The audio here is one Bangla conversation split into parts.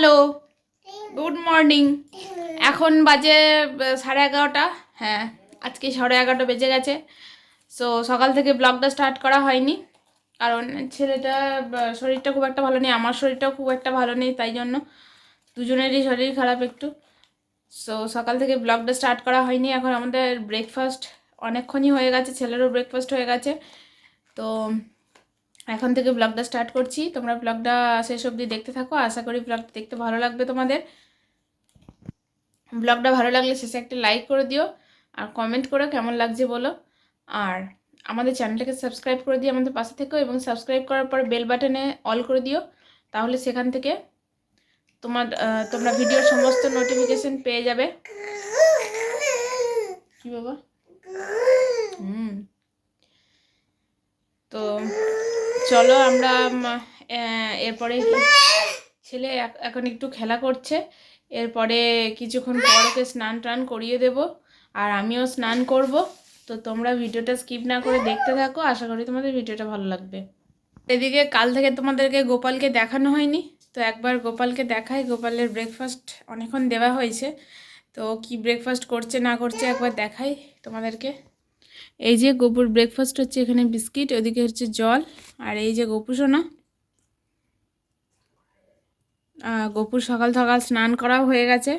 হ্যালো। গুড মর্নিং এখন বাজে সাড়ে এগারোটা। হ্যাঁ আজকে সাড়ে এগারোটা বেজে গেছে। সো সকাল থেকে ব্লগটা স্টার্ট করা হয়নি। কারণ ছেলেটা শরীরটা খুব একটা ভালো নেই, আমার শরীরটাও খুব একটা ভালো নেই, তাই জন্য দুজনেরই শরীর খারাপ একটু। সো সকাল থেকে ব্লগটা স্টার্ট করা হয়নি। এখন আমাদের ব্রেকফাস্ট অনেকক্ষণই হয়ে গেছে, ছেলেরও ব্রেকফাস্ট হয়ে গেছে। তো এখন থেকে ব্লগটা স্টার্ট করছি। তোমরা ব্লগটা শেষ অবধি দেখতে থাকো। আশা করি ব্লগটা দেখতে ভালো লাগবে তোমাদের। ব্লগটা ভালো লাগলে শেষে একটা লাইক করে দিও। আর কমেন্ট করো কেমন লাগছে বলো। আর আমাদের চ্যানেলটাকে সাবস্ক্রাইব করে দিও আমাদের পাশে থেকো এবং সাবস্ক্রাইব করার পর বেল বাটনে অল করে দিও। তাহলে সেখান থেকে তোমার তোমরা ভিডিওর সমস্ত নোটিফিকেশন পেয়ে যাবে। কি বাবা? হুম। তো চলো আমরা এরপরে ছেলে এখন একটু খেলা করছে। এরপরে কিছুক্ষণ পর ওকে স্নান টান করিয়ে দেব। আর আমিও স্নান করব। তো তোমরা ভিডিওটা স্কিপ না করে দেখতে থাকো। আশা করি তোমাদের ভিডিওটা ভালো লাগবে। এদিকে কাল থেকে তোমাদেরকে গোপালকে দেখানো হয়নি। তো একবার গোপালকে দেখাই। গোপালের ব্রেকফাস্ট অনেকক্ষণ দেওয়া হয়েছে। তো কি ব্রেকফাস্ট করছে না করছে একবার দেখাই তোমাদেরকে। এই যে গোপুর ব্রেকফাস্ট হচ্ছে এখানে বিস্কিট, ওদিকে হচ্ছে জল, আর এই যে গোপু সোনা। গোপুর সকাল সকাল স্নান করাও হয়ে গেছে।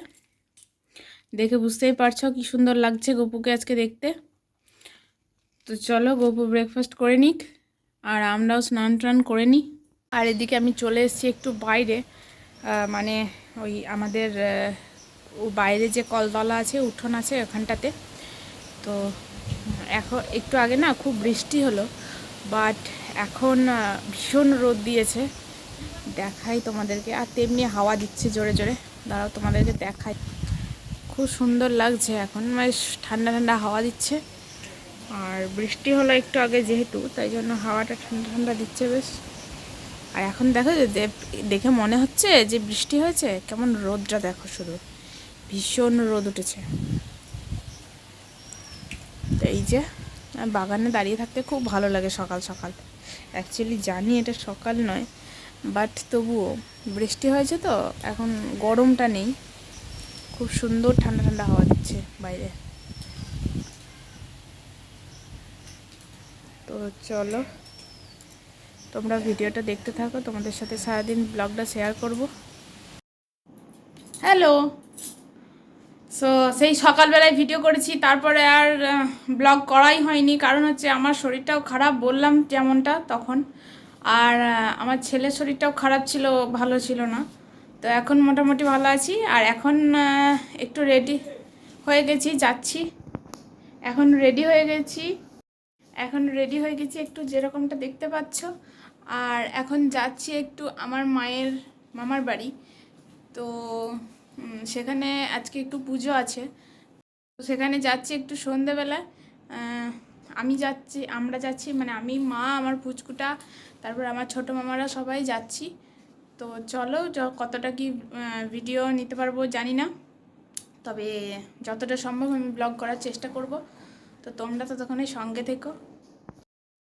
দেখে বুঝতেই পারছ কি সুন্দর লাগছে গোপুকে আজকে দেখতে। তো চলো গোপু ব্রেকফাস্ট করে নিক, আর আমরাও স্নান টান করে নিই। আর এদিকে আমি চলে এসেছি একটু বাইরে মানে ওই আমাদের বাইরে যে কলতলা আছে, উঠোন আছে ওখানটাতে। তো এখন একটু আগে না খুব বৃষ্টি হলো বাট এখন ভীষণ রোদ দিয়েছে। দেখাই তোমাদেরকে, আর তেমনি হাওয়া দিচ্ছে জোরে জোরে। দাঁড়াও তোমাদেরকে দেখাই। খুব সুন্দর লাগছে এখন মানে ঠান্ডা ঠান্ডা হাওয়া দিচ্ছে। আর বৃষ্টি হলো একটু আগে যেহেতু, তাই জন্য হাওয়াটা ঠান্ডা ঠান্ডা দিচ্ছে বেশ। আর এখন দেখো যে দেখে মনে হচ্ছে যে বৃষ্টি হয়েছে, কেমন রোদটা দেখো শুধু। ভীষণ রোদ উঠেছে। এই যে বাগানে দাঁড়িয়ে থাকতে খুব ভালো লাগে সকাল সকাল। অ্যাকচুয়ালি জানি এটা সকাল নয় বাট তবুও বৃষ্টি হয়েছে তো, এখন গরমটা নেই। খুব সুন্দর ঠান্ডা ঠান্ডা হাওয়া দিচ্ছে বাইরে। তো চলো, তোমরা ভিডিওটা দেখতে থাকো, তোমাদের সাথে সারাদিন ব্লগটা শেয়ার করব। হ্যালো সো সেই সকালবেলায় ভিডিও করেছি, তারপরে আর ব্লগ করাই হয়নি। কারণ হচ্ছে আমার শরীরটাও খারাপ, বললাম যেমনটা তখন। আর আমার ছেলের শরীরটাও খারাপ ছিল ভালো ছিল না। তো এখন মোটামুটি ভালো আছি। আর এখন একটু রেডি হয়ে গেছি, যাচ্ছি। এখন রেডি হয়ে গেছি। এখন রেডি হয়ে গেছি একটু যেরকমটা দেখতে পাচ্ছ। আর এখন যাচ্ছি একটু আমার মায়ের, মামার বাড়ি। তো সেখানে আজকে একটু পুজো আছে। তো সেখানে যাচ্ছি একটু সন্ধেবেলা। আমি যাচ্ছি, আমরা যাচ্ছি মানে আমি, মা, আমার পুচকুটা, তারপর আমার ছোটো মামারা সবাই যাচ্ছি। তো চলো কতটা কি ভিডিও নিতে পারব জানি না। তবে যতটা সম্ভব আমি ব্লগ করার চেষ্টা করব। তো তোমরা তো তখন সঙ্গে থেকো।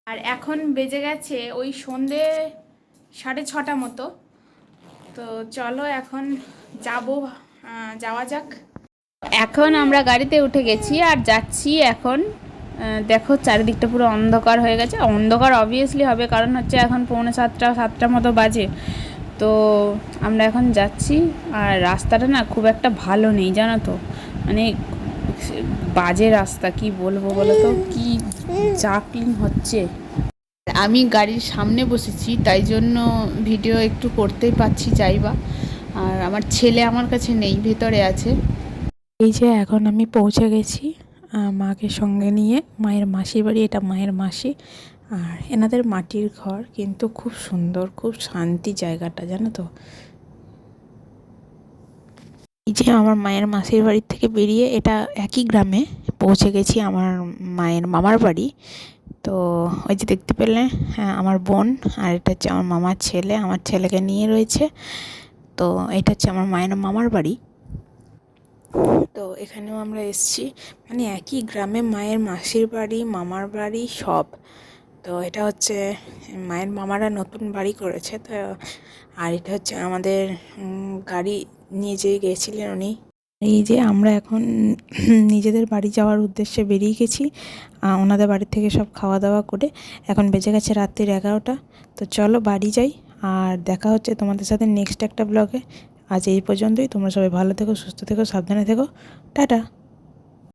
আর এখন বেজে গেছে ওই সন্ধে সাড়ে ছটা মতো। তো চলো, এখন যাব যাওয়া যাক। এখন আমরা গাড়িতে উঠে গেছি আর যাচ্ছি এখন দেখো চারিদিকটা পুরো অন্ধকার হয়ে গেছে। অন্ধকার অবভিয়াসলি হবে, কারণ হচ্ছে এখন পৌনে সাতটা সাতটার মতো বাজে। তো আমরা এখন যাচ্ছি আর রাস্তাটা না খুব একটা ভালো নেই, জানো তো। মানে বাজে রাস্তা, কি বলব বলো তো? কি জাকলিং হচ্ছে। আমি গাড়ির সামনে বসেছি, তাই জন্য ভিডিও একটু করতেই পাচ্ছি চাইবা আর আমার ছেলে আমার কাছে নেই, ভেতরে আছে। এই যে এখন আমি পৌঁছে গেছি মাকে সঙ্গে নিয়ে, মায়ের মাসির বাড়ি, এটা মায়ের মাসি, আর এনাদের মাটির ঘর, কিন্তু খুব সুন্দর, খুব শান্তি জায়গাটা, জানো তো। এই যে আমার মায়ের মাসির বাড়ির থেকে বেরিয়ে, এটা একই গ্রামে পৌঁছে গেছি আমার মায়ের মামার বাড়ি। তো ওই যে দেখতে পেলে হ্যাঁ আমার বোন, আর এটা হচ্ছে আমার মামার ছেলে, আমার ছেলেকে নিয়ে রয়েছে। তো এটা হচ্ছে আমার মায়ের মামার বাড়ি। তো এখানেও আমরা এসছি। মানে একই গ্রামে মায়ের মাসির বাড়ি, মামার বাড়ি সব। তো এটা হচ্ছে মায়ের মামারা নতুন বাড়ি করেছে। তো আর এটা হচ্ছে আমাদের গাড়ি নিয়ে যেয়ে গিয়েছিলেন উনি। এই যে আমরা এখন নিজেদের বাড়ি যাওয়ার উদ্দেশ্যে বেরিয়ে গেছি। ওনাদের বাড়ি থেকে সব খাওয়া দাওয়া করে এখন বেজে গেছে রাত্রির এগারোটা। তো চলো বাড়ি যাই। আর দেখা হচ্ছে তোমাদের সাথে নেক্সট একটা ব্লগে আজ এই পর্যন্তই, তোমরা সবাই ভালো থেকো, সুস্থ থেকো, সাবধানে থেকো। টাটা!